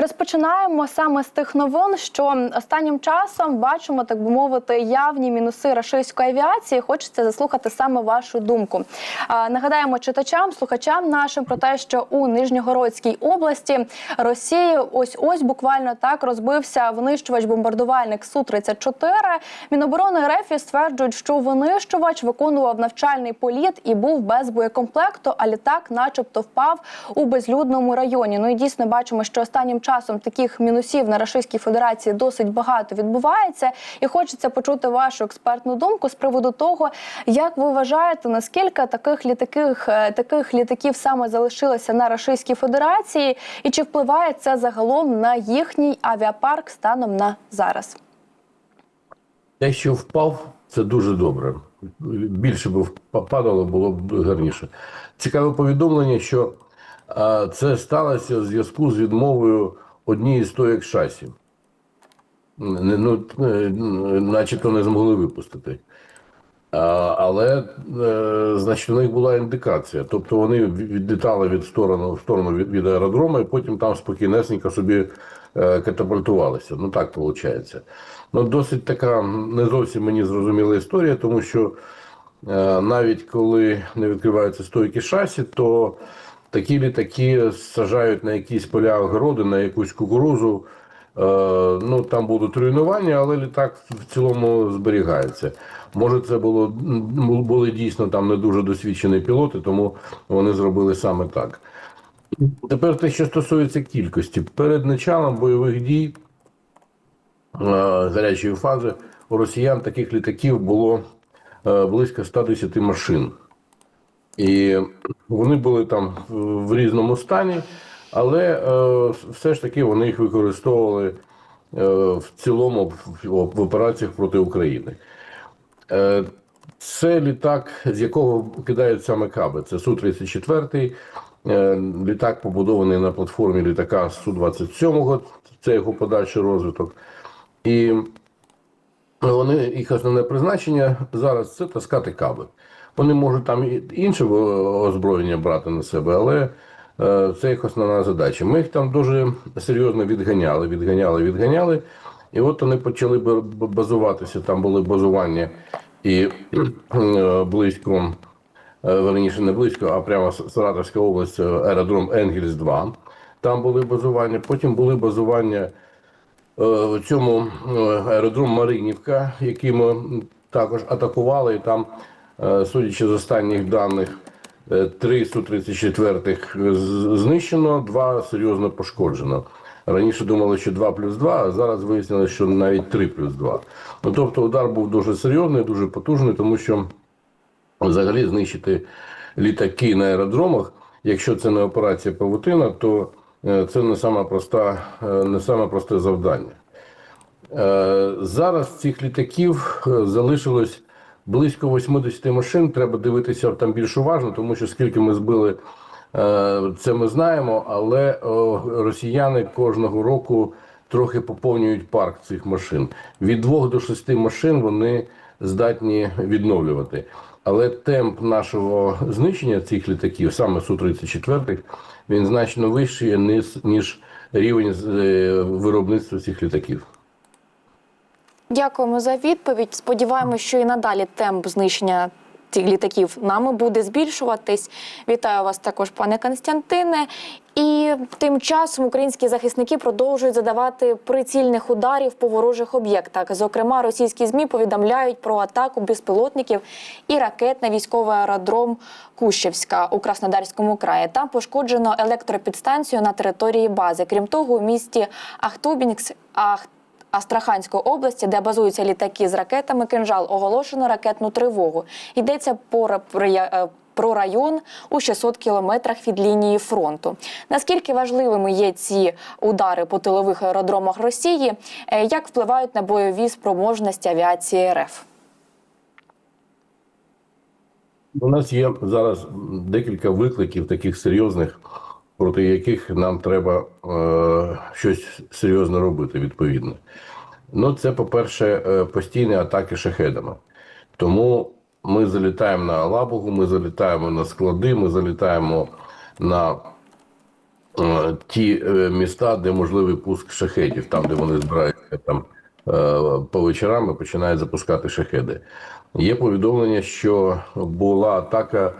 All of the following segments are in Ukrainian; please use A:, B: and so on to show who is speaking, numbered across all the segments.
A: Розпочинаємо саме з тих новин, що останнім часом бачимо, так би мовити, явні мінуси рашистської авіації. Хочеться заслухати саме вашу думку. Нагадаємо читачам, слухачам нашим про те, що у Нижньогородській області Росії ось ось буквально так розбився винищувач-бомбардувальник су 34 Міноборони РФ стверджують, що винищувач виконував навчальний політ і був без боєкомплекту, а літак, начебто, впав у безлюдному районі. Ну і дійсно бачимо, що останнім часом таких мінусів на Російській Федерації досить багато відбувається. І хочеться почути вашу експертну думку з приводу того, як ви вважаєте, наскільки таких літаків, е, таких літаків саме залишилося на Російській Федерації, і чи впливає це загалом на їхній авіапарк станом на зараз?
B: Те, що впав, це дуже добре. Більше б падало, було б гарніше. Цікаве повідомлення, що це сталося в зв'язку з відмовою однієї з стоїк шасі. Ну, е, начебто не змогли випустити. Але, е, значить, у них була індикація. Тобто вони відлітали від сторону, в сторону від, від аеродрому, і потім там спокійнесенько собі е, катапультувалися. Ну так виходить. Ну, досить така не зовсім мені зрозуміла історія, тому що навіть коли не відкриваються стойки шасі, то такі літаки сажають на якісь поля огороди, на якусь кукурузу. Е, ну там будуть руйнування, але літак в цілому зберігається. Може, це було були дійсно там не дуже досвідчені пілоти, тому вони зробили саме так. Тепер те, що стосується кількості, перед началом бойових дій е, гарячої фази у росіян таких літаків було е, близько 110 машин. І вони були там в різному стані, але е, все ж таки вони їх використовували е, в цілому в, операціях проти України. Е, це літак, з якого кидають саме каби. Це Су-34. Е, літак побудований на платформі літака Су-27, це його подальший розвиток. І вони, їх основне призначення зараз це таскати каби. Вони можуть там інше озброєння брати на себе, але е, це їх основна задача. Ми їх там дуже серйозно відганяли, відганяли, відганяли. І от вони почали базуватися. Там були базування і е, близько, е, верніше не близько, а прямо Саратовська область, аеродром Енгельс 2. Там були базування. Потім були базування цьому аеродром Маринівка, який ми також атакували. І там, судячи з останніх даних, три Су-34 знищено, два серйозно пошкоджено. Раніше думали, що 2 плюс 2, а зараз вияснилося, що навіть 3 плюс 2. Ну, тобто удар був дуже серйозний, дуже потужний, тому що взагалі знищити літаки на аеродромах, якщо це не операція Павутина, то це не саме проста, не саме просте завдання. Зараз цих літаків залишилось близько 80 машин. Треба дивитися там більш уважно, тому що скільки ми збили. Це ми знаємо, але росіяни кожного року трохи поповнюють парк цих машин. Від двох до шести машин вони здатні відновлювати. Але темп нашого знищення цих літаків, саме Су-34, він значно вищий, ніж рівень виробництва цих літаків.
C: Дякуємо за відповідь. Сподіваємося, що і надалі темп знищення цих літаків нами буде збільшуватись. Вітаю вас також, пане Константине. І тим часом українські захисники продовжують задавати прицільних ударів по ворожих об'єктах. Зокрема, російські змі повідомляють про атаку безпілотників і ракет на військовий аеродром Кущевська у Краснодарському краї. Там пошкоджено електропідстанцію на території бази. Крім того, у місті Ахтубінськ Ах. Астраханської області, де базуються літаки з ракетами кинжал, оголошено ракетну тривогу. Йдеться по про район у 600 кілометрах від лінії фронту. Наскільки важливими є ці удари по тилових аеродромах Росії? Як впливають на бойові спроможності авіації РФ?
B: У нас є зараз декілька викликів таких серйозних, проти яких нам треба е, щось серйозно робити відповідно. Ну, це, по-перше, постійні атаки шахедами. Тому ми залітаємо на Алабугу, ми залітаємо на склади, ми залітаємо на е, ті е, міста, де можливий пуск шахедів, там, де вони збираються там е, по вечорам починають запускати шахеди. Є повідомлення, що була атака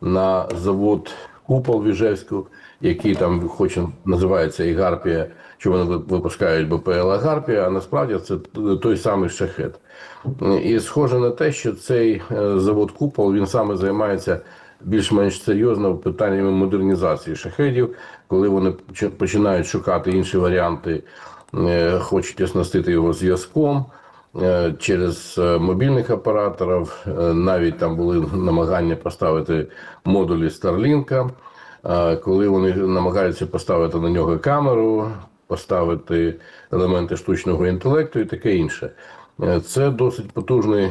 B: на завод Купол в Іжевську, який там хоч називається і Гарпія, що вони випускають БПЛ Гарпія, а насправді це той самий шахет. І схоже на те, що цей е, завод Купол він саме займається більш-менш серйозно питаннями модернізації шахедів, коли вони починають шукати інші варіанти, е, хочуть оснастити його зв'язком е, через мобільних операторів. Навіть там були намагання поставити модулі Старлінка, коли вони намагаються поставити на нього камеру, поставити елементи штучного інтелекту і таке інше. Е, Це досить потужний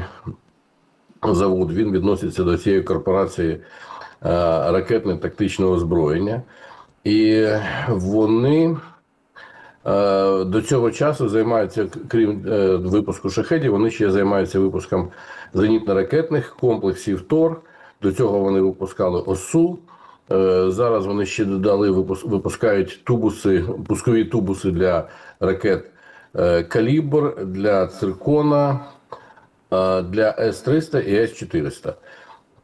B: завод. Він відноситься до цієї корпорації е, ракетно-тактичного озброєння, і вони е, до цього часу займаються, крім е, випуску шахедів, вони ще займаються випуском зенітно-ракетних комплексів ТОР. До цього вони випускали ОСУ. Е, Зараз вони ще додали випускають тубуси, пускові тубуси для ракет е, Калібр, для циркона, е, для С-300 і С-400.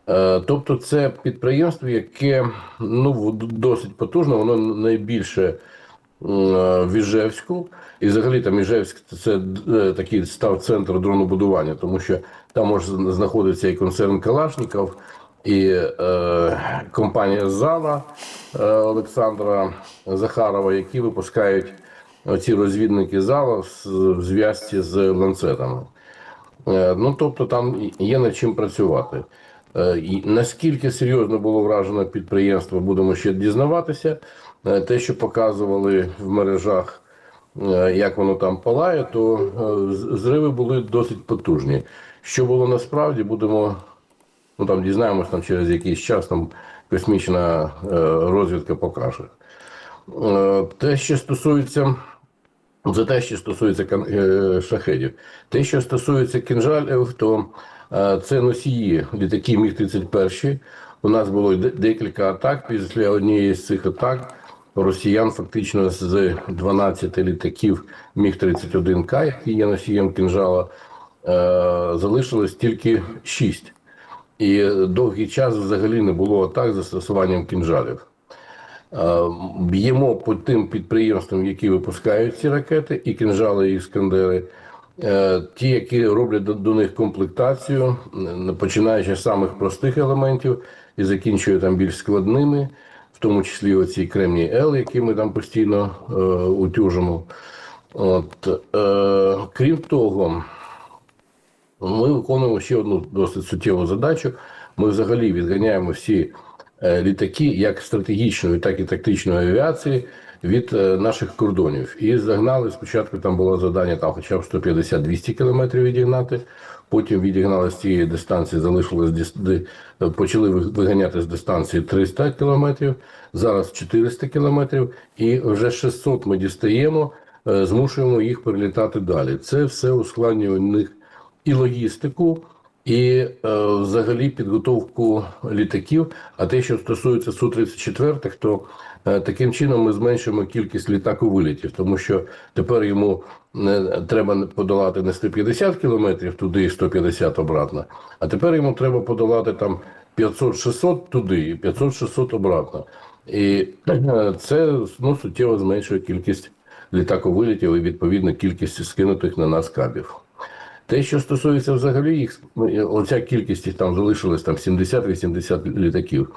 B: Е, Тобто це підприємство, яке ну, досить потужне, воно найбільше в Іжевську. І взагалі там Іжевськ це такий став центр дронобудування, тому що там може знаходитися і концерн Калашніков, і е, компанія Зала е, Олександра Захарова, які випускають ці розвідники зала в, зв'язці з ланцетами. Е, Ну, тобто там є над чим працювати. Е, і Наскільки серйозно було вражено підприємство, будемо ще дізнаватися. Е, Те, що показували в мережах, е, як воно там палає, то е, зриви були досить потужні. Що було насправді, будемо ну там дізнаємось там через якийсь час, там космічна е, розвідка покаже. Е, Те, що стосується це те, що стосується е, шахедів. Те, що стосується кінжалів, то це носії літаки Міг-31. У нас було де- декілька атак. Після однієї з цих атак росіян фактично з 12 літаків Міг-31К, які є носієм кінжала, залишилось тільки 6. І довгий час взагалі не було атак застосуванням кінжалів. Е, Б'ємо по тим підприємствам, які випускають ці ракети, і кінжали, і іскандери. Е, Ті, які роблять до, них комплектацію, починаючи з самих простих елементів і закінчує там більш складними, в тому числі оці кремній Л, які ми там постійно е, утюжимо. От, е, крім того, ми виконуємо ще одну досить суттєву задачу. Ми взагалі відганяємо всі е, літаки, як стратегічної, так і тактичної авіації від е, наших кордонів. І загнали спочатку. Там було завдання там, хоча б 150-200 кілометрів відігнати. Потім відігнали з цієї дистанції, залишилось е, почали виганяти з дистанції 300 кілометрів, зараз 400 кілометрів, і вже 600 ми дістаємо, змушуємо їх перелітати далі. Це все ускладнює у них і логістику, і е, взагалі підготовку літаків. А те, що стосується су 34 то е, таким чином ми зменшимо кількість літаковилітів, тому що тепер йому не треба подолати не 150 кілометрів туди і 150 обратно, а тепер йому треба подолати там 500-600 туди і 500-600 обратно. І е, це ну, суттєво зменшує кількість літаковилітів і відповідно кількість скинутих на нас кабів. Те, що стосується взагалі їх, ну, оця кількість їх там залишилась там 70-80 літаків.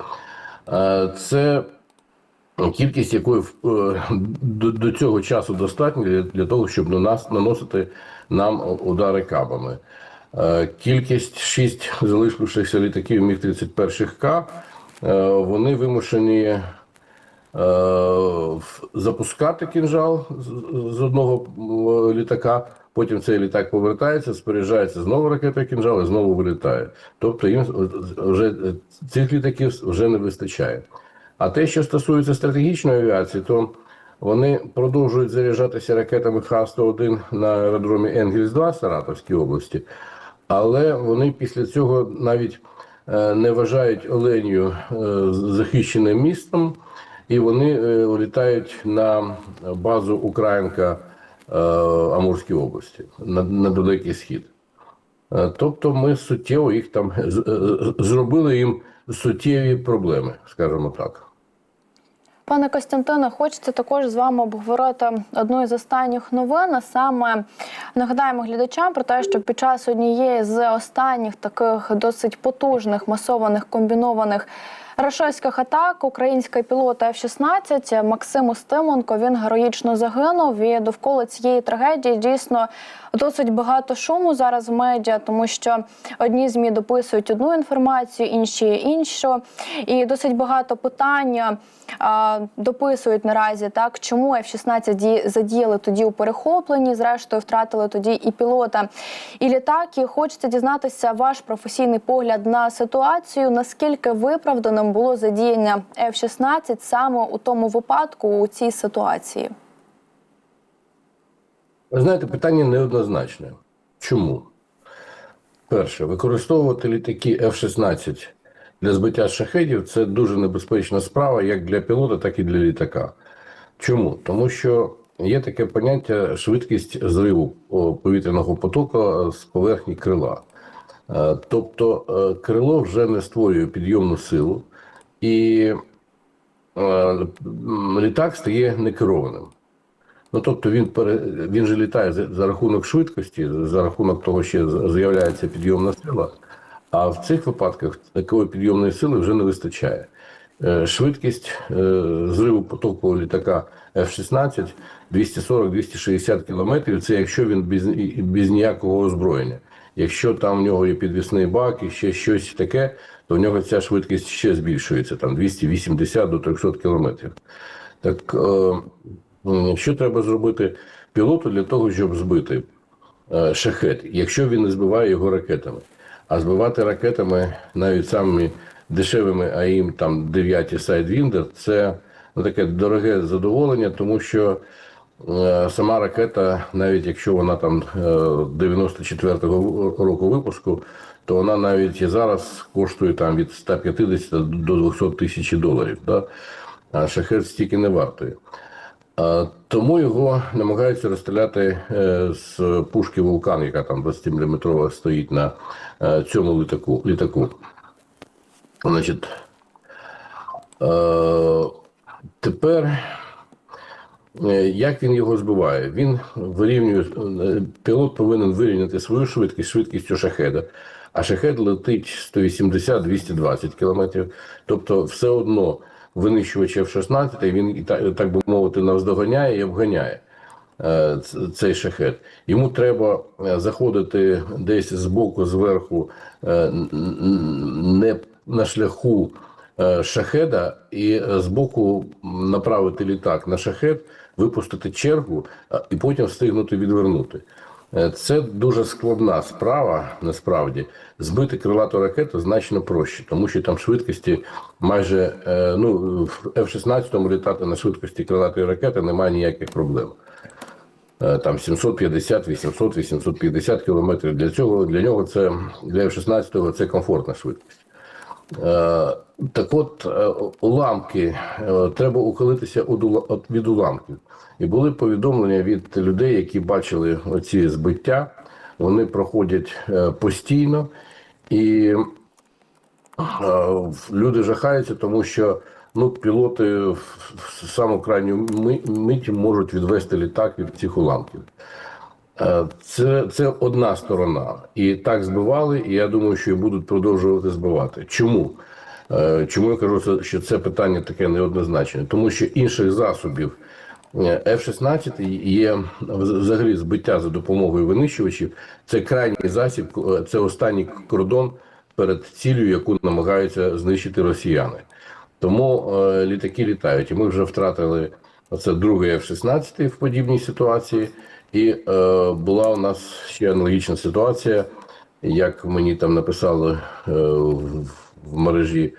B: Е, Це кількість, якої е, до, до цього часу достатньо для, того, щоб на нас наносити нам удари кабами. Е, Кількість 6 залишившихся літаків Міг-31К, е, вони вимушені запускати кінжал з- одного літака. Потім цей літак повертається, споряджається знову ракетою кінжал і знову вилітає. Тобто їм вже е, цих літаків вже не вистачає. А те, що стосується стратегічної авіації, то вони продовжують заряджатися ракетами Х-101 на аеродромі Енгельс-2 Саратовській області, але вони після цього навіть е, не вважають Оленію е, захищеним містом і вони е, літають на базу Українка е, Амурській області на, на далекий схід. Е, Тобто ми суттєво їх там зробили їм суттєві проблеми, скажімо так.
A: Пане Костянтине, хочеться також з вами обговорити одну із останніх новин. А саме нагадаємо глядачам про те, що під час однієї з останніх таких досить потужних масованих комбінованих рашистських атак український пілот F-16 Максим Устименко він героїчно загинув. І довкола цієї трагедії дійсно досить багато шуму зараз в медіа, тому що одні змі дописують одну інформацію, інші іншу, і досить багато питань дописують наразі так, чому F-16 ді- задіяли тоді у перехопленні, зрештою втратили тоді і пілота, і літак. І хочеться дізнатися ваш професійний погляд на ситуацію. Наскільки виправданим було задіяння F-16 саме у тому випадку у цій ситуації?
B: Ви знаєте, питання неоднозначне. Чому? Перше, використовувати літаки F-16 для збиття шахедів це дуже небезпечна справа як для пілота, так і для літака. Чому? Тому що є таке поняття швидкість зриву повітряного потоку з поверхні крила. Е, Тобто е, крило вже не створює підйомну силу, і е, літак стає некерованим. Ну, тобто він пере... він же літає за, рахунок швидкості, за рахунок того, що з'являється підйомна сила. А в цих випадках такої підйомної сили вже не вистачає. Е, Швидкість е, зриву потоку літака F-16 240-260 км це якщо він без, без ніякого озброєння. Якщо там в нього є підвісний бак і ще щось таке, то в нього ця швидкість ще збільшується, там 280 до 300 км. Так е, що треба зробити пілоту для того, щоб збити е, шахет, якщо він не збиває його ракетами? А збивати ракетами навіть самими дешевими, а їм там 9 Sidewinder, це ну, таке дороге задоволення, тому що сама ракета, навіть якщо вона там е, 94-го року випуску, то вона навіть і зараз коштує там від 150 до 200 тисяч доларів. Да? А шахет стільки не вартує. Тому його намагаються розстріляти е, з пушки вулкан, яка там 20-мм стоїть на е, цьому літаку. літаку. Значить, е, тепер е, як він його збиває? Він вирівнює, е, пілот повинен вирівняти свою швидкість швидкістю шахеда, а шахед летить 180-220 км. Тобто, все одно винищувач F-16, він і так би мовити, навздоганяє і обганяє е, цей шахет. Йому треба е, заходити десь збоку, зверху, е, н- н- не на шляху е, шахеда, і е, збоку направити літак на шахет, випустити чергу і потім встигнути відвернути. Е, Це дуже складна справа, насправді. Збити крилату ракету значно проще, тому що там швидкості майже е, ну, в F-16 літати на швидкості крилатої ракети немає ніяких проблем. Е, Там 750, 800, 850 кілометрів. Для цього для нього це для F-16 це комфортна швидкість. Е, Так от, е, уламки, е, треба ухилитися від уламків. І були повідомлення від людей, які бачили оці збиття. Вони проходять постійно, і люди жахаються, тому що ну, пілоти в саму крайню ми- мить можуть відвести літак від цих уламків. Е, Це, це одна сторона. І так збивали, і я думаю, що і будуть продовжувати збивати. Чому? Е, Чому я кажу, що- це питання таке неоднозначне? Тому що інших засобів е, F-16 є взагалі збиття за допомогою винищувачів. Це крайній засіб, це останній кордон перед цілею, яку намагаються знищити росіяни. Тому літаки літають. І ми вже втратили оце другий F-16 в подібній ситуації. І е, була у нас ще аналогічна ситуація, як мені там написали е, в, в мережі,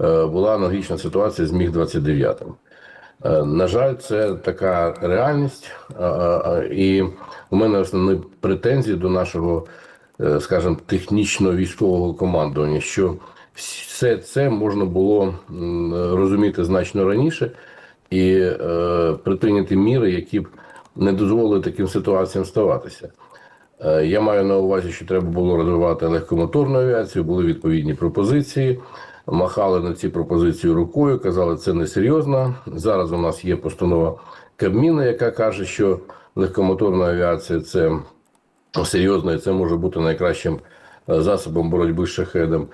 B: е, була аналогічна ситуація з Міг-29. Е, На жаль, це така реальність, а, а, а, і у мене основні претензії до нашого, е, скажімо, технічно-військового командування, що все це можна було розуміти значно раніше, і е, міри, які б не дозволили таким ситуаціям ставатися. Е, Я маю на увазі, що треба було розвивати легкомоторну авіацію, були відповідні пропозиції. Махали на ці пропозиції рукою, казали, це несерйозно. Зараз у нас є постанова Кабміна, яка каже, що легкомоторна авіація це серйозно, і це може бути найкращим е, засобом боротьби з шахедом.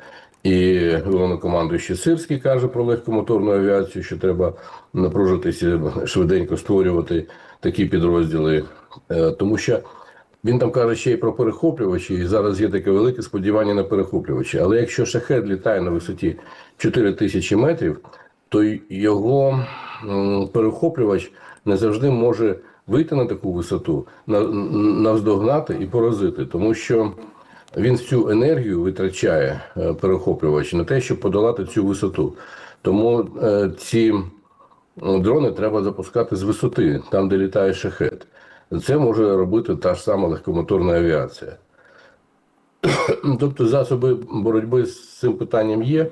B: І головнокомандуючий Сирський каже про легкомоторну авіацію, що треба напружитися, швиденько створювати такі підрозділи, Е, тому що він там каже ще й про перехоплювачі, і зараз є таке велике сподівання на перехоплювачі. Але якщо шахет літає на висоті 4 тисячі метрів, то його перехоплювач не завжди може вийти на таку висоту, на- навздогнати і поразити, тому що він всю енергію витрачає е, перехоплювач на те, щоб подолати цю висоту. Тому е, ці дрони треба запускати з висоти, там, де літає шахет. Це може робити та ж сама легкомоторна авіація. Тобто засоби боротьби з цим питанням є,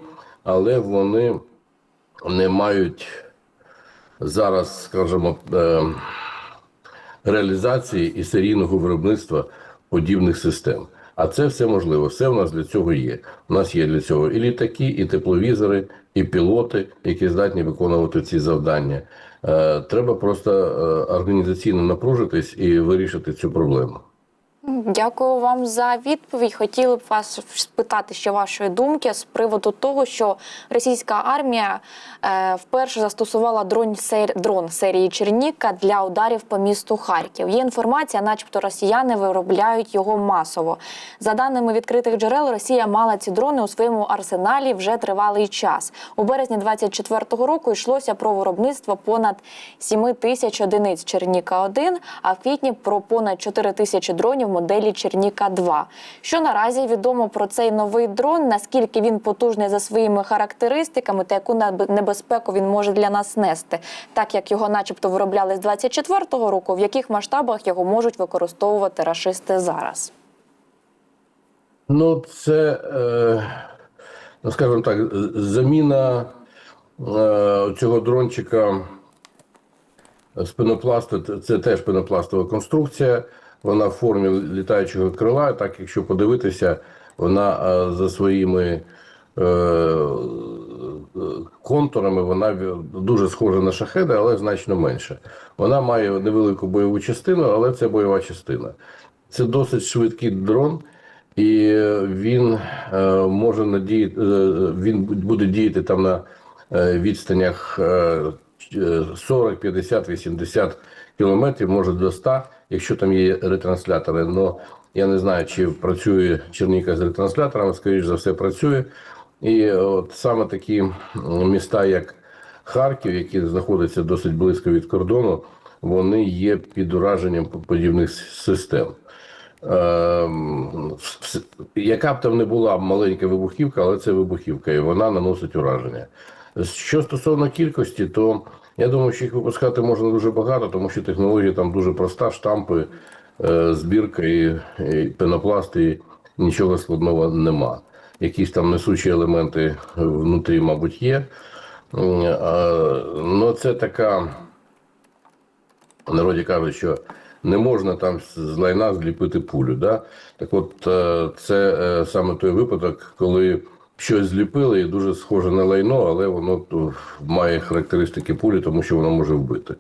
B: але вони не мають зараз, скажімо, е, реалізації і серійного виробництва подібних систем. А це все можливо. Все в нас для цього є. У нас є для цього і літаки, і тепловізори, і пілоти, які здатні виконувати ці завдання. Е, Треба просто е, організаційно напружитись і вирішити цю проблему.
C: Дякую вам за відповідь. Хотіли б вас спитати ще вашої думки з приводу того, що російська армія е, вперше застосувала дрон, сер... дрон серії Черніка для ударів по місту Харків. Є інформація, начебто росіяни виробляють його масово. За даними відкритих джерел, Росія мала ці дрони у своєму арсеналі вже тривалий час. У березні 24-го року йшлося про виробництво понад 7 тисяч одиниць Черніка 1 а в квітні про понад 4 тисячі дронів моделі Черніка 2 Що наразі відомо про цей новий дрон? Наскільки він потужний за своїми характеристиками, та яку небезпеку він може для нас нести, так як його, начебто, виробляли з 24-го року, в яких масштабах його можуть використовувати рашисти зараз?
B: Ну, це, е, ну, скажімо так, заміна е, цього дрончика з це теж пенопластова конструкція. Вона в формі літаючого крила. Так, якщо подивитися, вона е, за своїми е, е, контурами вона дуже схожа на шахеди, але значно менше. Вона має невелику бойову частину, але це бойова частина. Це досить швидкий дрон, і він може надіяти, він буде діяти там на відстанях е, е, 40, 50, 80 кілометрів, може до 100, якщо там є ретранслятори. Но я не знаю, чи працює Черніка з ретрансляторами, скоріш за все, працює. І от саме такі міста, як Харків, які знаходяться досить близько від кордону, вони є під ураженням подібних систем. Ем, вс- яка б там не була маленька вибухівка, але це вибухівка, і вона наносить ураження. Що стосовно кількості, то я думаю, що їх випускати можна дуже багато, тому що технологія там дуже проста, штампи, е, збірка і, пенопласт, і нічого складного нема. Якісь там несучі елементи внутрі, мабуть, є. Ну, це така народі кажуть, що не можна там з лайна зліпити пулю. Да? Так от е, це е, саме той випадок, коли щось зліпили і дуже схоже на лайно, але воно то, має характеристики пулі, тому що воно може вбити.